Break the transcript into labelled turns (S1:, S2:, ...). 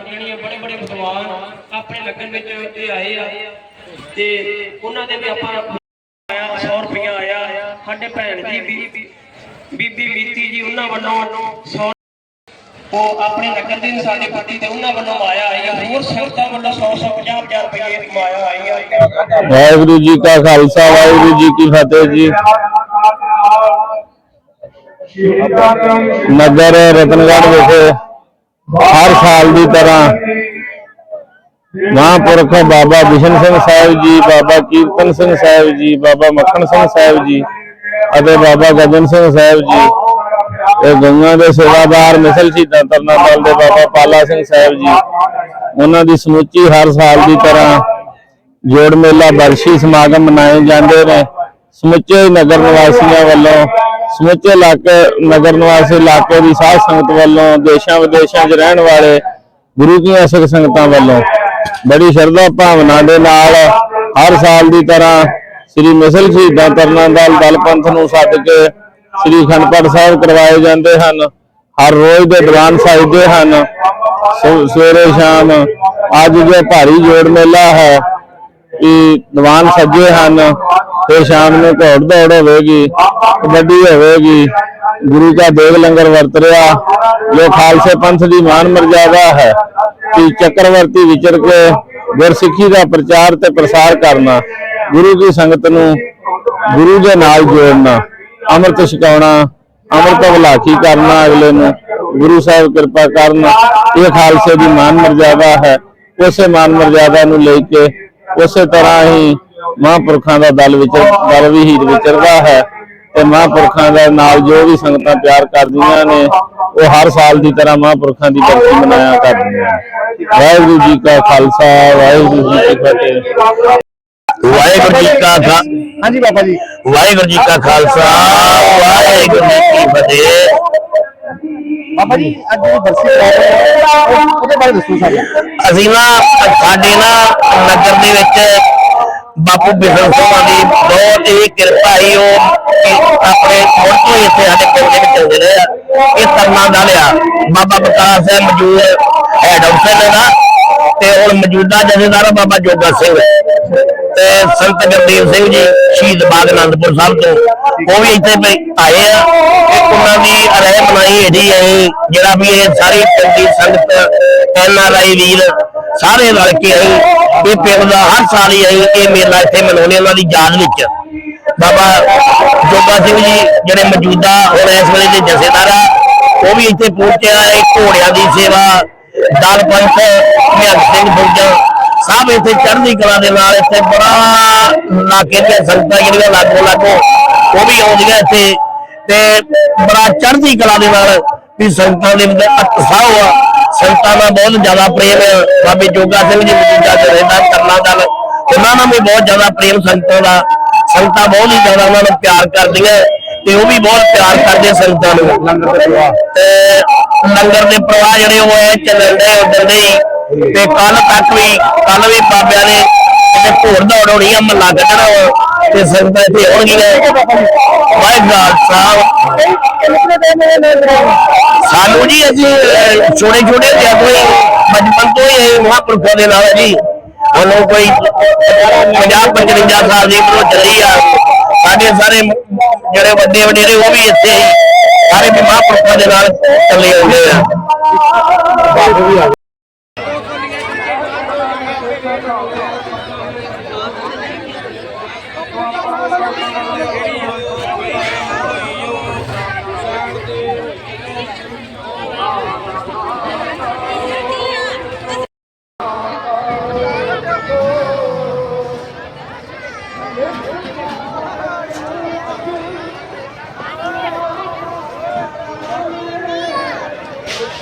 S1: ਜਿਹੜੀਆਂ ਬੜੇ ਬੜੇ ਵਿਦਵਾਨ ਆਪਣੇ ਲੱਗਣ ਵਿੱਚ ਇਹ ਆਏ ਆ। ਤੇ ਉਹਨਾਂ ਦੇ ਵੀ ਆਪਾਂ ਆਇਆ 100 ਰੁਪਇਆ ਆਇਆ। ਸਾਡੇ ਭੈਣ ਜੀ ਬੀਬੀ ਬੀਬੀ ਮੀਤੀ ਜੀ ਉਹਨਾਂ ਵੱਲੋਂ 100 ਉਹ ਆਪਣੇ ਨਗਰ ਦੇ ਸਾਡੇ ਪਾਰਟੀ ਤੇ ਉਹਨਾਂ ਵੱਲੋਂ ਆਇਆ ਆਈ ਆ। ਹੋਰ ਸੰਗਤਾਂ ਵੱਲੋਂ 100 100 50 50 ਰੁਪਏ ਕਮਾਇਆ ਆਈ ਆ।
S2: ਵਾਹਿਗੁਰੂ ਜੀ ਕਾ ਖਾਲਸਾ ਵਾਹਿਗੁਰੂ ਜੀ ਕੀ ਫਤਿਹ ਜੀ। ਨਗਰ ਰਤਨਗੜ੍ਹ ਵਿਖੇ ਹਰ ਸਾਲ ਦੀ ਤਰ੍ਹਾਂ ਮਹਾਂਪੁਰਖ ਬਾਬਾ ਬਿਸ਼ਨ ਸਿੰਘ ਸਾਹਿਬ ਜੀ, ਬਾਬਾ ਕੀਰਤਨ ਸਿੰਘ ਸਾਹਿਬ ਜੀ, ਬਾਬਾ ਮੱਖਣ ਸਿੰਘ ਸਾਹਿਬ ਜੀ ਅਤੇ ਬਾਬਾ ਗਗਨ ਸਿੰਘ ਸਾਹਿਬ ਜੀ। ਤੇ ਗੰਗਾ ਦੇ ਸੇਵਾਦਾਰ ਮਿਸਲ ਸ਼ਹੀਦਾਂ ਤਰਨਾ ਦੇ ਬਾਬਾ ਪਾਲਾ ਸਿੰਘ ਸਾਹਿਬ ਜੀ। ਉਹਨਾਂ ਦੀ ਸਮੁੱਚੀ ਹਰ ਸਾਲ ਦੀ ਤਰ੍ਹਾਂ ਜੋੜ ਮੇਲਾ ਬਰਸ਼ੀ ਸਮਾਗਮ ਮਨਾਏ ਜਾਂਦੇ ਨੇ। ਸਮੁੱਚੇ ਨਗਰ ਨਿਵਾਸੀਆਂ ਵੱਲੋਂ ਸਮੁੱਚੇ ਇਲਾਕੇ, ਨਗਰ ਨਿਵਾਸੀ ਇਲਾਕੇ ਦੀ ਸਾਧ ਸੰਗਤ ਵੱਲੋਂ, ਦੇਸ਼ਾਂ ਵਿਦੇਸ਼ਾਂ 'ਚ ਰਹਿਣ ਵਾਲੇ ਗੁਰੂ ਦੀਆਂ ਸਿੱਖ ਸੰਗਤਾਂ ਵੱਲੋਂ ਬੜੀ ਸ਼ਰਧਾ ਭਾਵਨਾ ਦੇ ਨਾਲ ਹਰ ਸਾਲ ਦੀ ਤਰ੍ਹਾਂ ਸ੍ਰੀ ਮਿਸਲ ਸ਼ਹੀਦਾਂ ਤਰਨਾ ਦਲ ਪੰਥ ਨੂੰ ਸੱਦ ਕੇ ਸ੍ਰੀ ਖੰਡਪੜ ਸਾਹਿਬ ਕਰਵਾਏ ਜਾਂਦੇ ਹਨ। ਹਰ ਰੋਜ਼ ਦੇ ਦੀਵਾਨ ਸਜਦੇ ਹਨ। ਸਵੇਰੇ ਸ਼ਾਮ ਅੱਜ ਜੋ ਭਾਰੀ ਜੋੜ ਮੇਲਾ ਹੈ ਕਿ ਦੀਵਾਨ ਸੱਜੇ ਹਨ। ਤੇ ਸ਼ਾਮ ਨੂੰ ਘੋੜ ਦੌੜ ਹੋਵੇਗੀ। ਕਬੱਡੀ ਹੋਵੇਗੀ। ਗੁਰੂ ਦਾ ਦੇਗ ਲੰਗਰ ਵਰਤ ਰਿਹਾ। ਜੋ ਖਾਲਸੇ ਪੰਥ ਦੀ ਮਾਨ ਮਰਜ਼ਾਦਾ ਹੈ ਕਿ ਚੱਕਰਵਰਤੀ ਵਿਚਰ ਕੇ ਗੁਰਸਿੱਖੀ ਦਾ ਪ੍ਰਚਾਰ ਤੇ ਪ੍ਰਸਾਰ ਕਰਨਾ, ਗੁਰੂ ਦੀ ਸੰਗਤ ਨੂੰ ਗੁਰੂ ਦੇ ਨਾਲ ਜੋੜਨਾ, ਅੰਮ੍ਰਿਤ ਛਕਾਉਣਾ, ਅੰਮ੍ਰਿਤ ਭਲਾਖੀ ਕਰਨਾ ਅਗਲੇ ਨੂੰ, ਗੁਰੂ ਸਾਹਿਬ ਕਿਰਪਾ ਕਰਨ, ਇਹ ਖਾਲਸੇ ਦੀ ਮਾਨ ਮਰਜ਼ਾਦਾ ਹੈ। ਉਸੇ ਮਾਨ ਮਰਜ਼ਾਦਾ ਨੂੰ ਲੈ ਕੇ ਉਸੇ ਤਰ੍ਹਾਂ ਹੀ ਮਹਾਂਪੁਰਖਾਂ ਦਾ ਦਲ ਵਿਚਰ ਦਲ ਵੀ ਹੀਰ ਵਿਚਰਦਾ ਹੈ। ਮਹਾਂਪੁਰਖਾਂ ਦੇ ਨਾਲ ਜੋ ਵੀ ਸੰਗਤਾਂ ਪਿਆਰ ਕਰਦੀਆਂ ਨੇ ਉਹ ਹਰ ਸਾਲ ਦੀ ਤਰ੍ਹਾਂ ਮਹਾਂਪੁਰਖਾਂ ਦੀ ਬਰਸੀ ਮਨਾਇਆ ਕਰਦੀਆਂ ਵਾਹਿਗੁਰੂ ਜੀ ਕਾ ਖਾਲਸਾ ਵਾਹਿਗੁਰੂ ਜੀ ਕੀ ਫਤਿਹ।
S3: ਵਾਹਿਗੁਰੂ ਜੀ ਕਾ
S4: ਹਾਂਜੀ ਬਾਬਾ ਜੀ।
S3: ਵਾਹਿਗੁਰੂ ਜੀ ਕਾ ਖਾਲਸਾ ਵਾਹਿਗੁਰੂ ਜੀ ਕੀ ਫਤਿਹ।
S4: ਬਾਬਾ ਜੀ ਅੱਜ ਜਿਹੜੀ ਬਰਸੀ ਕਰ ਰਹੇ ਹੋ ਉਹ- ਉਹਦੇ ਬਾਰੇ ਦੱਸੋ ਸਾਨੂੰ।
S3: ਅਸੀਂ ਨਾ ਸਾਡੇ ਨਾ ਨਗਰ ਦੇ ਵਿੱਚ ਬਾਪੂ ਬਿਸ਼ਨ ਸਿੰਘ ਦੀ ਬਹੁਤ ਹੀ ਕਿਰਪਾ ਹੀ ਉਹ ਆਪਣੇ ਮੁੜ ਤੋਂ ਇੱਥੇ ਸਾਡੇ ਪਿੰਡ ਦੇ ਵਿੱਚ ਆਉਂਦੇ ਰਹੇ ਆ ਇਹ ਤਰਨਾ ਦਾ ਲਿਆ। ਬਾਬਾ ਬਕਾਸ ਹੈ ਮੌਜੂਦ ਹੈਡ ਆਫਿਸਰ ਦਾ ਤੇ ਹੁਣ ਮੌਜੂਦਾ ਜਥੇਦਾਰ ਬਾਬਾ ਜੋਗਾ ਸਿੰਘ। ਤੇ ਸੰਤ ਗੁਰਦੇਵ ਸਿੰਘ ਜੀ, ਸ਼ਹੀਦ ਬਾਗ ਆਨੰਦਪੁਰ ਸਾਹਿਬ ਤੋਂ। ਉਹ ਵੀ ਇੱਥੇ ਆਏ ਆ। ਤੇ ਉਹਨਾਂ ਦੀ ਰਹਿ ਬਣਾਈ ਇਹਦੀ ਆਈ ਜਿਹੜਾ ਵੀ ਇਹ ਸਾਰੀ ਪਿੰਡ ਦੀ ਸੰਗਤ, ਐਨ ਆਰ ਆਈ ਵੀਰ, ਸਾਰੇ ਰਲ ਕੇ ਅਸੀਂ ਇਹ ਪਿੰਡ ਦਾ ਹਰ ਸਾਲ ਹੀ ਆਈ ਇਹ ਮੇਲਾ ਇੱਥੇ ਮਨਾਉਂਦੇ ਉਹਨਾਂ ਦੀ ਯਾਦ ਵਿੱਚ। ਬਾਬਾ ਜੋਗਾ ਸਿੰਘ ਜੀ ਜਿਹੜੇ ਮੌਜੂਦਾ ਹੁਣ ਇਸ ਵੇਲੇ ਦੇ ਜਥੇਦਾਰ ਆ, ਉਹ ਵੀ ਇੱਥੇ ਪਹੁੰਚਿਆ ਹੈ ਘੋੜਿਆਂ ਦੀ ਸੇਵਾ, ਦਲ ਪੰਥ ਨਿਹੰਗ ਸਿੰਘ ਫੌਜਾਂ ਸਭ ਇੱਥੇ ਚੜ੍ਹਦੀ ਕਲਾ ਦੇ ਨਾਲ ਇੱਥੇ ਬੜਾ ਇਲਾਕੇ ਦੀਆਂ ਸੰਗਤਾਂ ਜਿਹੜੀਆਂ ਲਾਗੋ ਲਾਗੋ, ਉਹ ਵੀ ਆਉਂਦੀਆਂ ਇੱਥੇ, ਤੇ ਬੜਾ ਚੜ੍ਹਦੀ ਕਲਾ ਦੇ ਨਾਲ ਵੀ ਸੰਗਤਾਂ ਦੇ ਵਿੱਚ ਉਤਸ਼ਾਹ ਆ ਸੰਗਤਾਂ ਦਾ ਬਹੁਤ ਜ਼ਿਆਦਾ ਪ੍ਰੇਮ ਬਾਬੇ ਜੋਗਾ ਸਿੰਘ ਜੀ ਮੌਜੂਦਾ ਜਥੇਦਾਰ ਕਰਨਾ ਦਲ ਉਹਨਾਂ ਨਾਲ ਵੀ ਬਹੁਤ ਜ਼ਿਆਦਾ ਪ੍ਰੇਮ ਸੰਗਤਾਂ ਦਾ ਸੰਗਤਾਂ ਬਹੁਤ ਹੀ ਜ਼ਿਆਦਾ ਉਹਨਾਂ ਨੂੰ ਪਿਆਰ ਕਰਦੀਆਂ ਤੇ ਉਹ ਵੀ ਬਹੁਤ ਪਿਆਰ ਕਰਦੇ ਸੰਗਤਾਂ ਨੂੰ। ਲੰਗਰ ਦੇ ਪ੍ਰਵਾਹ। ਤੇ ਲੰਗਰ ਦੇ ਪ੍ਰਵਾਹ ਜਿਹੜੇ ਉਹ ਐ ਚੱਲਣ ਦੇ ਉਦੋਂ ਦੇ ਹੀ। ਤੇ ਕੱਲ ਤੱਕ ਵੀ ਕੱਲ ਵੀ ਬਾਬਿਆਂ ਨੇ ਤੇ ਘੋੜ ਦੌੜ ਹੋਣੀ ਆ ਮੱਲਾ ਕੱਢਣਾ ਤੇ ਸੰਗਤਾਂ ਇੱਥੇ ਆਉਣਗੀਆਂ। ਵਾਹਿਗੁਰੂ ਸਾਹਿਬ। ਸਾਨੂੰ ਜੀ ਅਸੀਂ ਛੋਟੇ ਛੋਟੇ ਜਿਹਾ ਕੋਈ ਬਚਪਨ ਤੋਂ ਹੀ ਇਹ ਮਹਾਂਪੁਰਖਾਂ ਦੇ ਨਾਲ ਜੀ। ਉਹਨੂੰ ਕੋਈ 50 55 ਸਾਲ ਦੀ ਉਮਰ ਚੱਲੀ ਆ। ਸਾਡੇ ਸਾਰੇ ਜਿਹੜੇ ਵੱਡੇ ਵਡੇਰੇ, ਉਹ ਵੀ ਇੱਥੇ ਹੀ। ਸਾਰੇ ਵੀ ਮਹਾਂਪੁਰਖਾਂ ਦੇ ਨਾਲ ਚੱਲੇ ਆਉਂਦੇ ਆ।